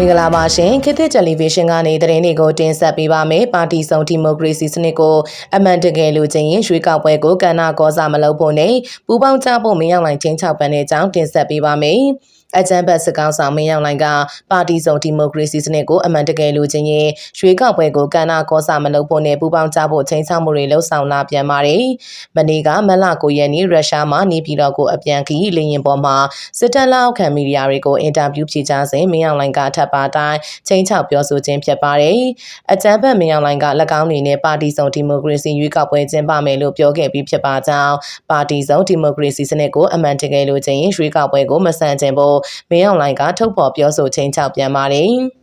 မင်္ဂလာပါရှင်ခေတ်သစ်တယ်လီဗီရှင်းကနေသတင်းတွေကိုတင်ဆက်ပေးပါမယ်ပါတီစုံဒီမိုကရေစီစနစ်ကိုအမှန်တကယ်လို့ချင်းရင်ရွှေကောက်ပွဲကိုကဏ္ဍကောစားမလုပ်ဖို့နဲ့ပူးပေါင်းကြဖို့မင်းရောက်နိုင်ချင်း6ပန်းတဲ့အကြောင်းတင်ဆက်ပေးပါမယ် အကြံဘတ်စကောင်းဆောင်မင်းရောက်နိုင်ကပါတီစုံဒီမိုကရေစီစနစ်ကိုအမှန်တကယ်လို့ချင်းရင်ရွှေကောက်ပွဲကိုကဏ္ဍကောစားမလုပ်ဖို့နဲ့ပူးပေါင်းကြဖို့ချင်းချောက်မှုတွေလှုံ့ဆော်လာပြန်ပါတယ်။မနေ့ကမလ9ရက်နေ့ရုရှားမှနေပြည်တော်ကိုအပြန်ခီးလေရင်ပေါ်မှာစစ်တပ်လက်အောက်ခံမီဒီယာတွေကိုအင်တာဗျူးဖြေကြားစဉ်မင်းအောင်လိုင်ကထပ်ပါတိုင်းချင်းချောက်ပြောဆိုခြင်းဖြစ်ပါတယ်။အကြမ်းဖက်မင်းအောင်လိုင်က၎င်းနေနဲ့ပါတီစုံဒီမိုကရေစီရွေးကောက်ပွဲကျင်းပမယ်လို့ပြောခဲ့ပြီးဖြစ်ပါကြောင်းပါတီစုံဒီမိုကရေစီစနစ်ကိုအမှန်တကယ်လို့ချင်းရွေးကောက်ပွဲကိုမဆန့်ကျင်ဖို့မင်းအောင်လိုင်ကထုတ်ဖော်ပြောဆိုချင်းချောက်ပြန်ပါတယ်။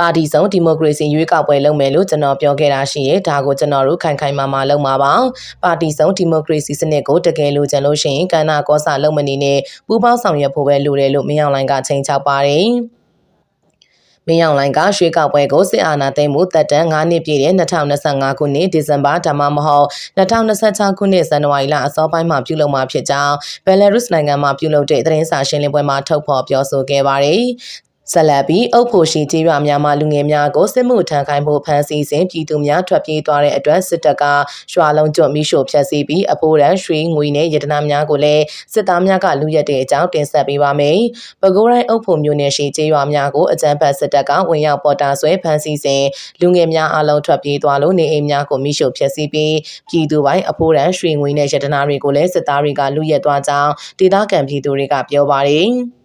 ပါတီစုံဒီမိုကရေစီရွေးကောက်ပွဲလုပ်မယ်လို့ကျွန်တော်ပြောခဲ့တာရှိရဲ့ဒါကိုကျွန်တော်တို့ခိုင်ခိုင်မာမာလုပ်မှာပါပါတီစုံဒီမိုကရေစီစနစ်ကိုတကယ်လို့ကျန်လို့ရှိရင်ကဏ္ဍကောစာလုပ်မနေနဲ့ပူးပေါင်းဆောင်ရွက်ဖို့ပဲလိုတယ်လို့မင်းအောင်လိုင်ကချိန်ချောက်ပါတယ် မင်းအောင်လိုင်ကရွှေကောက်ပွဲကိုစစ်အာဏာသိမ်းမှုတက်တန်း9နှစ်ပြည့်တဲ့2025ခုနှစ်ဒီဇင်ဘာဒါမှမဟုတ်2026ခုနှစ်ဇန်နဝါရီလအစောပိုင်းမှာပြုလုပ်မှာဖြစ်ကြောင်းဘယ်လာရုစ်နိုင်ငံမှာပြုလုပ်တဲ့သတင်းစာရှင်းလင်းပွဲမှာထုတ်ဖော်ပြောဆိုခဲ့ပါတယ် ဆက်လက်ပြီးအုပ်ဖို့ရှိကြေးရွာများမှလူငယ်များကိုစစ်မှုထမ်းခိုင်းဖို့ဖမ်းဆီးစဉ်ပြည်သူများထွက်ပြေးသွားတဲ့အတွက်စစ်တပ်ကရွာလုံးကျွတ်မိရှို့ဖျက်ဆီးပြီးအဖိုးရန်ရွှေငွေနဲ့ရတနာများကိုလည်းစစ်သားများကလူရက်တဲ့အကြောင်းတင်ဆက်ပေးပါမယ်။ပဲခူးတိုင်းအုပ်ဖို့မျိုးနယ်ရှိကြေးရွာများကိုအကြမ်းဖက်စစ်တပ်ကဝင်ရောက်ပေါ်တာဆွဲဖမ်းဆီးစဉ်လူငယ်များအလုံးထွက်ပြေးသွားလို့နေအိမ်များကိုမိရှို့ဖျက်ဆီးပြီးပြည်သူပိုင်းအဖိုးရန်ရွှေငွေနဲ့ရတနာတွေကိုလည်းစစ်သားတွေကလူရက်သွားကြောင်းဒေသခံပြည်သူတွေကပြောပါတယ်။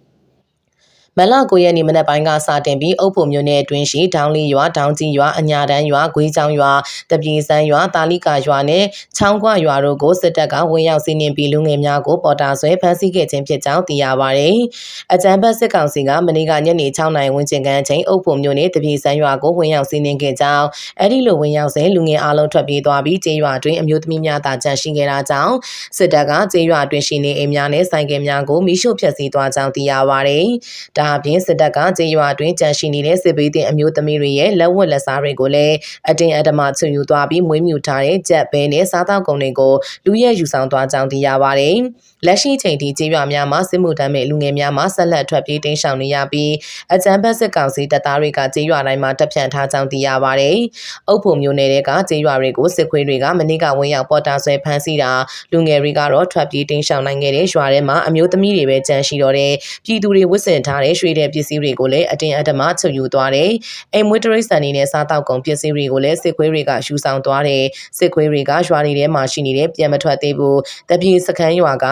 မလ9ရက်နေ့မနက်ပိုင်းကစတင်ပြီးအုပ်ဖို့မြို့နယ်အတွင်းရှိဒေါင်းလီရွာဒေါင်းကြီးရွာအညာတန်းရွာဂွေးချောင်းရွာတပြေစန်းရွာတာလိကာရွာနဲ့ချောင်းကွရွာတို့ကိုစစ်တပ်ကဝင်ရောက်စီးနင်းပြီးလူငယ်များကိုပေါ်တာဆွဲဖမ်းဆီးခဲ့ခြင်းဖြစ်ကြောင်းသိရပါတယ်။အကြမ်းဖက်စစ်ကောင်စီကမနေ့ကညနေ6နာရီဝန်းကျင်ခန့်အချိန်အုပ်ဖို့မြို့နယ်တပြေစန်းရွာကိုဝင်ရောက်စီးနင်းခဲ့ကြောင်းအဲဒီလိုဝင်ရောက်စဉ်လူငယ်အလုံးထွက်ပြေးသွားပြီးကျေးရွာတွင်အမျိုးသမီးများသာကြန့်ရှိခဲ့တာကြောင့်စစ်တပ်ကကျေးရွာတွင်ရှိနေအိမ်များနဲ့ဆိုင်ကယ်များကိုမိရှို့ဖျက်ဆီးသွားကြောင်းသိရပါတယ်။ဒါအပြင်စစ်တပ်ကကျေးရွာတွင်ကြန့်ရှိနေတဲ့စစ်ဘေးတင်အမျိုးသမီးတွေရဲ့လက်ဝတ်လက်စားတွေကိုလည်းအတင်းအဓမ္မချွေယူသွားပြီးမွေးမြူထားတဲ့ကြက်ဘဲနဲ့စားသောက်ကုန်တွေကိုလူရဲယူဆောင်သွားကြောင်းသိရပါတယ်။လက်ရှိချိန်ထိကျေးရွာများမှာစစ်မှုထမ်းမဲ့လူငယ်များမှာဆက်လက်ထွက်ပြေးတိမ်းရှောင်နေရပြီးအကြမ်းဖက်စစ်ကောင်စီတပ်သားတွေကကျေးရွာတိုင်းမှာတပ်ဖြန့်ထားကြောင်းသိရပါတယ်။အုပ်ဖို့မျိုးနယ်တွေကကျေးရွာတွေကိုစစ်ခွေးတွေကမနေ့ကဝင်ရောက်ပေါ်တာဆွဲဖမ်းဆီးတာလူငယ်တွေကတော့ထွက်ပြေးတိမ်းရှောင်နိုင်ခဲ့တဲ့ရွာထဲမှာအမျိုးသမီးတွေပဲကြန့်ရှိတော့တဲ့ပြည်သူတွေဝတ်ဆင်ထားတဲ့ရွှေတဲ့ပစ္စည်းတွေကိုလည်းအတင်းအဓမ္မချုပ်ယူသွားတယ်။အိမ်မွေးတရိတ်ဆန်နေနဲ့စားတောက်ကုန်ပစ္စည်းတွေကိုလည်းစစ်ခွေးတွေကယူဆောင်သွားတယ်။စစ်ခွေးတွေကရွာတွေထဲမှာရှိနေတဲ့ပြန်မထွက်သေးဘူး။တပြေစခန်းရွာက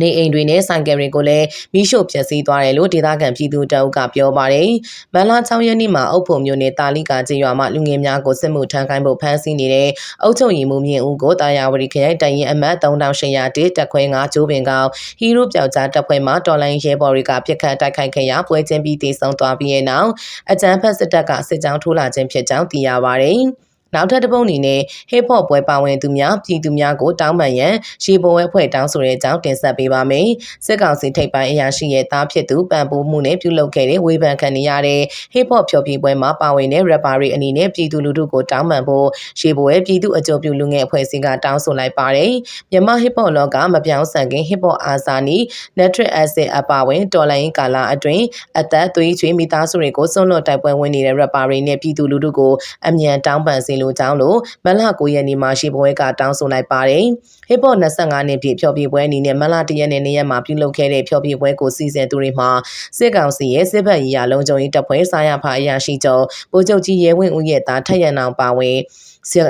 နေအိမ်တွေနဲ့ဆိုင်ကယ်တွေကိုလည်းမိရှို့ဖျက်ဆီးသွားတယ်လို့ဒေသခံပြည်သူတအုပ်ကပြောပါတယ်။မန်လာ6ရက်နေ့မှာအုပ်ဖို့မျိုးနဲ့တာလိကာကျေးရွာမှာလူငယ်များကိုစစ်မှုထမ်းခိုင်းဖို့ဖမ်းဆီးနေတဲ့အုပ်ချုပ်ရေးမှူးမြင့်ဦးကိုတာယာဝတီခရိုင်တိုင်ရင်အမတ်3800တေတက်ခွဲ9ကျိုးပင်ကောင်ဟီးရိုပျောက်ကြားတပ်ဖွဲ့မှတော်လိုင်းရဲဘော်တွေကပြစ်ခတ်တိုက်ခိုက်ခဲ့ရာပွဲချင်းပြီးတည်ဆုံသွားပြီးတဲ့နောက်အကြမ်းဖက်စစ်တပ်ကစစ်ကြောင်းထိုးလာခြင်းဖြစ်ကြောင်းသိရပါတယ်။ နောက်ထပ်တစ်ပုတ်အနေနဲ့ hip hop ပွဲပါဝင်သူများပြည်သူများကိုတောင်းပန်ရန်ရေပေါ်ဝဲဖွဲ့တောင်းဆိုတဲ့အကြောင်းတင်ဆက်ပေးပါမယ်။စစ်ကောင်စီထိပ်ပိုင်းအရာရှိရဲ့သားဖြစ်သူပန်ပိုးမှုနဲ့ပြုလုပ်ခဲ့တဲ့ဝေဖန်ခံနေရတဲ့ hip hop ဖျော်ဖြေပွဲမှာပါဝင်တဲ့ rapper တွေအနေနဲ့ပြည်သူလူထုကိုတောင်းပန်ဖို့ရေပေါ်ဝဲပြည်သူအကြိုပြုလူငယ်အဖွဲ့အစည်းကတောင်းဆိုလိုက်ပါတယ်။မြန်မာ hip hop လောကမပြောင်းဆန်ခင် hip hop အာဇာနည် Nitric Acid အပါဝင်တော်လိုင်းကာလာအတွင်းအသက်သွေးချွေးမိသားစုတွေကိုစွန့်လွတ်တိုက်ပွဲဝင်နေတဲ့ rapper တွေနဲ့ပြည်သူလူထုကိုအမြန်တောင်းပန်စေလိုကြောင်းလို့မလ9ရက်နေ့မှာရှိပွဲကတောင်းဆိုလိုက်ပါတယ်။ Hip Hop 25နှစ်ပြည့်ဖျော်ဖြေပွဲအနေနဲ့မလ1ရက်နေ့နေ့ရက်မှာပြုလုပ်ခဲ့တဲ့ဖျော်ဖြေပွဲကိုစီစဉ်သူတွေမှာစစ်ကောင်စီရဲ့စစ်ဘက်ရေးရာလုံခြုံရေးတပ်ဖွဲ့စာရဖာအရာရှိချုပ်ဗိုလ်ချုပ်ကြီးရဲဝင်းဦးရဲ့သားထက်ရန်အောင်ပါဝင်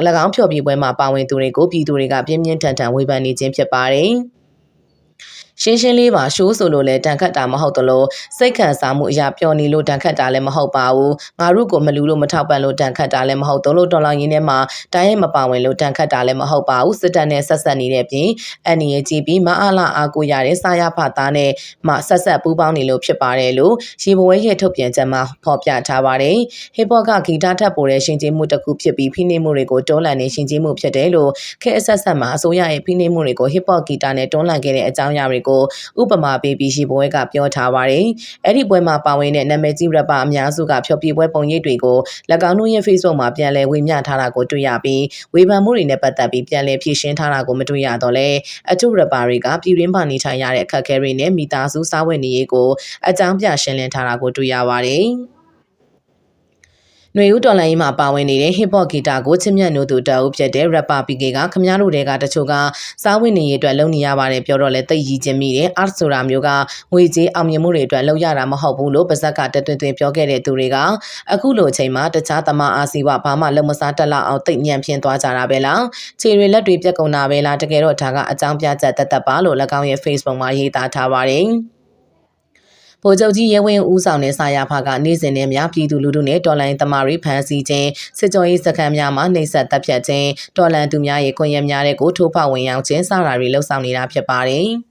၎င်းဖျော်ဖြေပွဲမှာပါဝင်သူတွေကိုပြည်သူတွေကပြင်းပြင်းထန်ထန်ဝေဖန်နေခြင်းဖြစ်ပါတယ်။ ရှင်းရှင်းလေးပါရှိုးဆိုလို့လဲတန်ခတ်တာမဟုတ်တလို့စိတ်ခံစားမှုအရာပျော်နေလို့တန်ခတ်တာလည်းမဟုတ်ပါဘူးငါတို့ကိုမလူလို့မထောက်ပံ့လို့တန်ခတ်တာလည်းမဟုတ်တော့လို့တော်လောင်းရင်းထဲမှာတိုင်းရဲ့မပါဝင်လို့တန်ခတ်တာလည်းမဟုတ်ပါဘူးစစ်တပ်နဲ့ဆက်ဆက်နေတဲ့ပြင်အန်နီရဲ့ကြည်ပြီးမအားလာအားကိုရတဲ့စာရဖသားနဲ့မှဆက်ဆက်ပူးပေါင်းနေလို့ဖြစ်ပါတယ်လို့ရေဘဝဲရဲ့ထုတ်ပြန်ချက်မှာဖော်ပြထားပါတယ်ဟစ်ဘော့ကဂီတထပ်ပေါ်တဲ့ရှင်ကျေးမှုတစ်ခုဖြစ်ပြီးဖိနှိပ်မှုတွေကိုတွန်းလှန်နေရှင်ကျေးမှုဖြစ်တယ်လို့ခဲအဆက်ဆက်မှာအစိုးရရဲ့ဖိနှိပ်မှုတွေကိုဟစ်ဘော့ဂီတနဲ့တွန်းလှန်ခဲ့တဲ့အကြောင်းအရာတွေကိုတွေကိုဥပမာပေးပြီးရှိပွဲကပြောထားပါတယ်။အဲ့ဒီပွဲမှာပါဝင်တဲ့နာမည်ကြီး rapper အများစုကဖျော်ဖြေပွဲပုံရိပ်တွေကို၎င်းတို့ရဲ့ Facebook မှာပြန်လည်ဝေမျှထားတာကိုတွေ့ရပြီးဝေဖန်မှုတွေနဲ့ပတ်သက်ပြီးပြန်လည်ဖြေရှင်းထားတာကိုမတွေ့ရတော့လဲအချို့ rapper တွေကပြည်ရင်းပါနေထိုင်ရတဲ့အခက်အခဲတွေနဲ့မိသားစုစားဝတ်နေရေးကိုအကြောင်းပြရှင်းလင်းထားတာကိုတွေ့ရပါတယ်။ ຫນွေဦးတော်လိုင်းမှာပါဝင်နေတဲ့ hip hop ဂီတာကိုချစ်မြတ်နိုးသူတအုပ်ဖြစ်တဲ့ rapper PK ကခမားတို့တွေကတချို့ကစားဝင်နေရေးအတွက်လုပ်နေရပါတယ်ပြောတော့လဲတိတ်ရည်ချင်းမိတယ် art ဆိုတာမျိုးကငွေကြေးအောင်မြင်မှုတွေအတွက်လုပ်ရတာမဟုတ်ဘူးလို့ပါဇက်ကတတွင်တွင်ပြောခဲ့တဲ့သူတွေကအခုလိုအချိန်မှာတခြားသမားအာစီဝဘာမှလုံမစားတက်လောက်အောင်တိတ်ညံ့ဖြင်းသွားကြတာပဲလားခြေတွေလက်တွေပြက်ကုန်တာပဲလားတကယ်တော့ဒါကအကြောင်းပြချက်တက်တက်ပါလို့၎င်းရဲ့ Facebook မှာရေးသားထားပါတယ် ဗိုလ်ချုပ်ကြီးရဲဝင်းဦးဆောင်တဲ့စာရဖကနေ့စဉ်နဲ့များပြည်သူလူထုနဲ့တော်လိုင်းသမားတွေဖမ်းဆီးခြင်းစစ်ကြောရေးစခန်းများမှာနှိပ်စက်တပ်ဖြတ်ခြင်းတော်လန်သူများရဲ့ကွန်ရက်များတဲ့ကိုထိုးဖောက်ဝင်ရောက်ခြင်းစတာတွေလှုပ်ဆောင်နေတာဖြစ်ပါတယ်။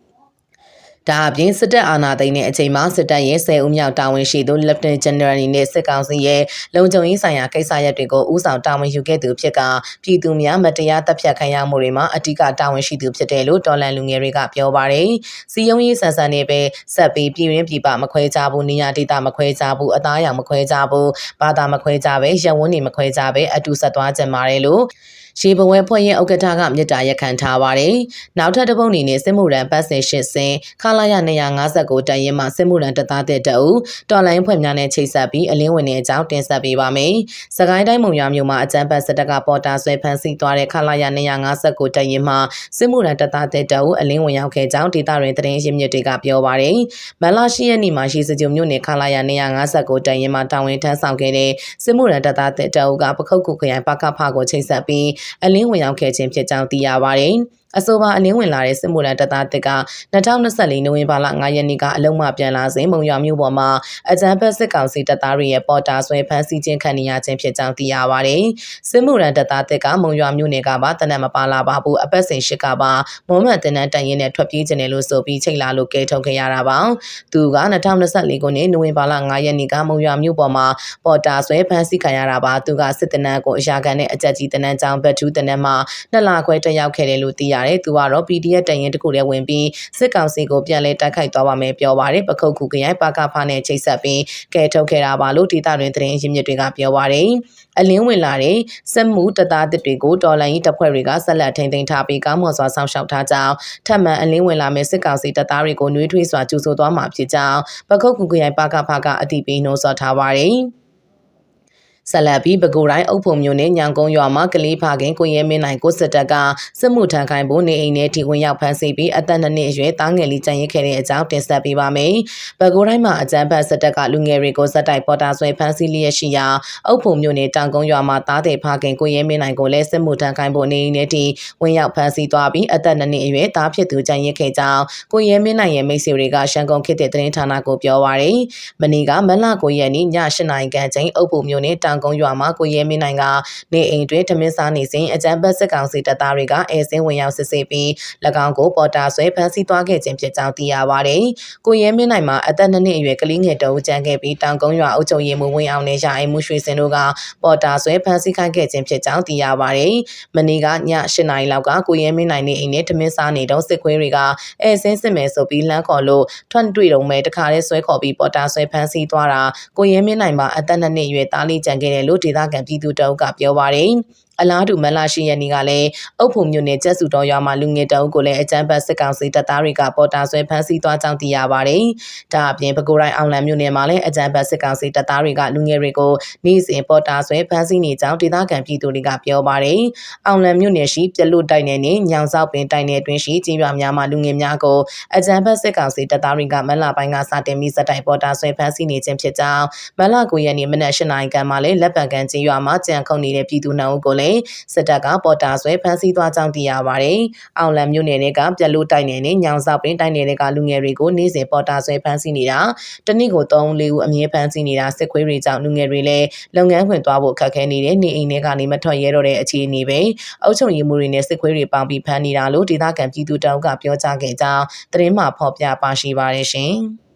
ဒါအပြင်စစ်တပ်အာဏာသိမ်းတဲ့အချိန်မှာစစ်တပ်ရဲ့10ဦးမြောက်တာဝန်ရှိသူ Lieutenant General နဲ့စစ်ကောင်စီရဲ့လုံခြုံရေးဆိုင်ရာကိစ္စရပ်တွေကိုဦးဆောင်တာဝန်ယူခဲ့သူဖြစ်ကပြည်သူများမတရားတပ်ဖြတ်ခံရမှုတွေမှာအ धिक တာဝန်ရှိသူဖြစ်တယ်လို့တော်လန်လူငယ်တွေကပြောပါတယ်။စီယုံရေးဆန်ဆန်နဲ့ပဲဆက်ပြီးပြည်ရင်းပြည်ပမခွဲကြဘူးနေရာဒေသမခွဲကြဘူးအသားရောင်မခွဲကြဘူးဘာသာမခွဲကြပဲရဝန်းနေမခွဲကြပဲအတူဆက်သွားကြပါတယ်လို့ ရေဘဝဲဖွဲ့ရဲ့ဥက္ကဋ္ဌကမြစ်တာရက်ခံထားပါတယ်။နောက်ထပ်တစ်ပုတ်အနေနဲ့စစ်မှုရန်ပတ်စင်ရှစ်စင်ခလာရ259တန်ရင်မှစစ်မှုရန်တသားတဲ့တအုပ်တော်လိုင်းဖွဲ့များနဲ့ချိတ်ဆက်ပြီးအလင်းဝင်တဲ့အကြောင်းတင်ဆက်ပေးပါမယ်။စကိုင်းတိုင်းမုံရွာမြို့မှာအကြမ်းဖက်စစ်တပ်ကပေါ်တာဆွဲဖမ်းဆီးသွားတဲ့ခလာရ259တန်ရင်မှစစ်မှုရန်တသားတဲ့တအုပ်အလင်းဝင်ရောက်ခဲ့ကြောင်းဒေသတွင်သတင်းရင်းမြစ်တွေကပြောပါတယ်။မလာရှိရဲ့နေ့မှာရှိစကြုံမြို့နယ်ခလာရ259တန်ရင်မှတာဝန်ထမ်းဆောင်ခဲ့တဲ့စစ်မှုရန်တသားတဲ့တအုပ်ကပခုတ်ကုခရိုင်ပကဖကိုချိတ်ဆက်ပြီးအလင်းဝင်ရောက်ခဲ့ခြင်းဖြစ်ကြောင်းသိရပါတယ်။ အဆိုပါအလင်းဝင်လာတဲ့စစ်မှုထမ်းတပ်သားတစ်က2024နိုဝင်ဘာလ9ရက်နေ့ကအလုံးမပြန်လာစဉ်မုံရွာမြို့ပေါ်မှာအကြမ်းဖက်စစ်ကောင်စီတပ်သားတွေရဲ့ပေါ်တာဆွဲဖမ်းဆီးခြင်းခံနေရခြင်းဖြစ်ကြောင်းသိရပါတယ်။စစ်မှုထမ်းတပ်သားတစ်ကမုံရွာမြို့နယ်ကပါတနက်မပါလာပါဘူးအပတ်စဉ်ရှိကပါမွန်မတ်တနန်တန်ရင်နဲ့ထွက်ပြေးခြင်းတယ်လို့ဆိုပြီးချိန်လာလို့ကဲထုတ်ခဲ့ရတာပါ။သူက2024ခုနှစ်နိုဝင်ဘာလ9ရက်နေ့ကမုံရွာမြို့ပေါ်မှာပေါ်တာဆွဲဖမ်းဆီးခံရတာပါ။သူကစစ်တနန်းကိုအရာခံနဲ့အကြက်ကြီးတနန်းကြောင်းဘတ်ထူးတနန်းမှာနှစ်လခွဲတက်ရောက်ခဲ့တယ်လို့သိရရတယ်။သူကတော့ PDF တရင်တခုလည်းဝင်ပြီးစစ်ကောင်စီကိုပြန်လဲတိုက်ခိုက်သွားပါမယ်ပြောပါတယ်ပခုတ်ခုခရိုင်ပါကဖာနဲ့ချိတ်ဆက်ပြီးကဲထုတ်ခဲ့တာပါလို့ဒေသတွင်သတင်းရင်းမြစ်တွေကပြောပါတယ်အလင်းဝင်လာတဲ့စက်မှုတသားတစ်တွေကိုတော်လိုင်းရေးတပ်ဖွဲ့တွေကဆက်လက်ထိန်းသိမ်းထားပြီးကောင်းမွန်စွာစောင့်ရှောက်ထားကြောင်းထပ်မံအလင်းဝင်လာမဲ့စစ်ကောင်စီတပ်သားတွေကိုနှွေးထွေးစွာကျူဆသွားမှာဖြစ်ကြောင်းပခုတ်ခုခရိုင်ပါကဖာကအသိပေးနှိုးဆော်ထားပါတယ် ဆက်လက်ပြီးပဲခူတိုင်းအုပ်ဖို့မျိုးနဲ့ညောင်ကုန်းရွာမှာကလေးဖခင်ကိုရဲမင်းနိုင်ကိုစစ်တပ်ကစစ်မှုထမ်းခိုင်းဖို့နေအိမ်ထဲထိဝင်ရောက်ဖမ်းဆီးပြီးအသက်နှစ်နှစ်အရွယ်တားငယ်လေးကြံရစ်ခဲ့တဲ့အကြောင်းတင်ဆက်ပေးပါမယ်။ပဲခူတိုင်းမှာအကြမ်းဖက်စစ်တပ်ကလူငယ်တွေကိုစက်တိုက်ပေါ်တာဆွဲဖမ်းဆီးလျက်ရှိရာအုပ်ဖို့မျိုးနဲ့တောင်ကုန်းရွာမှာတားတဲ့ဖခင်ကိုရဲမင်းနိုင်ကိုလည်းစစ်မှုထမ်းခိုင်းဖို့နေအိမ်ထဲထိဝင်ရောက်ဖမ်းဆီးသွားပြီးအသက်နှစ်နှစ်အရွယ်တားဖြစ်သူကြံရစ်ခဲ့ကြောင်းကိုရဲမင်းနိုင်ရဲ့မိတ်ဆွေတွေကရှန်ကုန်ခေတ်တဲ့သတင်းဌာနကိုပြောပါရယ်။မနီကမလကိုရဲနေ့ည၈နာရီခန့်ချိန်အုပ်ဖို့မျိုးနဲ့တောင်ကုန်းရွာမှာကိုရဲမင်းနိုင်ကနေအိမ်တွင်ထမင်းစားနေစဉ်အကြမ်းဖက်စစ်ကောင်စီတပ်သားတွေကအဲစင်းဝင်ရောက်စစ်ဆေးပြီး၎င်းကိုပေါ်တာဆွဲဖမ်းဆီးသွားခဲ့ခြင်းဖြစ်ကြောင်းသိရပါတယ်။ကိုရဲမင်းနိုင်မှာအသက်နှစ်နှစ်အရွယ်ကလေးငယ်တအုပ်ကျန်းခဲ့ပြီးတောင်ကုန်းရွာအုပ်ချုပ်ရေးမှူးဝင်းအောင်နဲ့ရအိမ်မှုရွှေစင်တို့ကပေါ်တာဆွဲဖမ်းဆီးခိုင်းခဲ့ခြင်းဖြစ်ကြောင်းသိရပါတယ်။မနေ့ကည၈နာရီလောက်ကကိုရဲမင်းနိုင်နေအိမ်နဲ့ထမင်းစားနေတော့စစ်ခွေးတွေကအဲစင်းစစ်မယ်ဆိုပြီးလမ်းခေါ်လို့ထွန်းတွေ့တော့မဲတခါတည်းဆွဲခေါ်ပြီးပေါ်တာဆွဲဖမ်းဆီးသွားတာကိုရဲမင်းနိုင်မှာအသက်နှစ်နှစ်အရွယ်သားလေးကြံခဲ့တယ်လို့ဒေသခံပြည်သူတအုပ်ကပြောပါတယ် အလားတူမလာရှိရနီကလည်းအုပ်ဖို့မြို့နယ်ကျက်စုတော်ရွာမှာလူငယ်တအုပ်ကိုလည်းအကြမ်းဖက်စစ်ကောင်စီတပ်သားတွေကပေါ်တာဆွဲဖမ်းဆီးသွားကြောင်းသိရပါတယ်။ဒါအပြင်ပဲခူးတိုင်းအောင်လံမြို့နယ်မှာလည်းအကြမ်းဖက်စစ်ကောင်စီတပ်သားတွေကလူငယ်တွေကိုနေ့စဉ်ပေါ်တာဆွဲဖမ်းဆီးနေကြောင်းဒေသခံပြည်သူတွေကပြောပါတယ်။အောင်လံမြို့နယ်ရှိပြလွတ်တိုက်နယ်နဲ့ညောင်ဆောက်ပင်တိုက်နယ်အတွင်းရှိကြေးရွာများမှာလူငယ်များကိုအကြမ်းဖက်စစ်ကောင်စီတပ်သားတွေကမလပိုင်းကစတင်ပြီးစတိုက်ပေါ်တာဆွဲဖမ်းဆီးနေခြင်းဖြစ်ကြောင်းမလ9ရက်နေ့မနက်၈နာရီခန့်မှာလည်းလက်ပံကန်ကြေးရွာမှာကြံခုန်နေတဲ့ပြည်သူနှုတ်ကိုလည်းစစ်တပ်ကပေါ်တာဆွဲဖမ်းဆီးသွားကြောင်းသိရပါတယ်။အောင်လံမြို့နယ်ကပြက်လို့တိုက်နယ်နဲ့ညောင်ဆောက်ပင်တိုက်နယ်ကလူငယ်တွေကိုနေ့စဉ်ပေါ်တာဆွဲဖမ်းဆီးနေတာတနည်းကို3 4ဦးအမြဲဖမ်းဆီးနေတာစစ်ခွေးတွေကြောင့်လူငယ်တွေလည်းလုပ်ငန်းခွင်သွားဖို့ခက်ခဲနေတဲ့နေအိမ်တွေကနေမထွက်ရဲတော့တဲ့အခြေအနေပဲ။အုပ်ချုပ်ရေးမှုတွေနဲ့စစ်ခွေးတွေပေါင်းပြီးဖမ်းနေတာလို့ဒေသခံပြည်သူတောက်ကပြောကြားခဲ့ကြောင်းသတင်းမှဖော်ပြပါရှိပါတယ်ရှင်။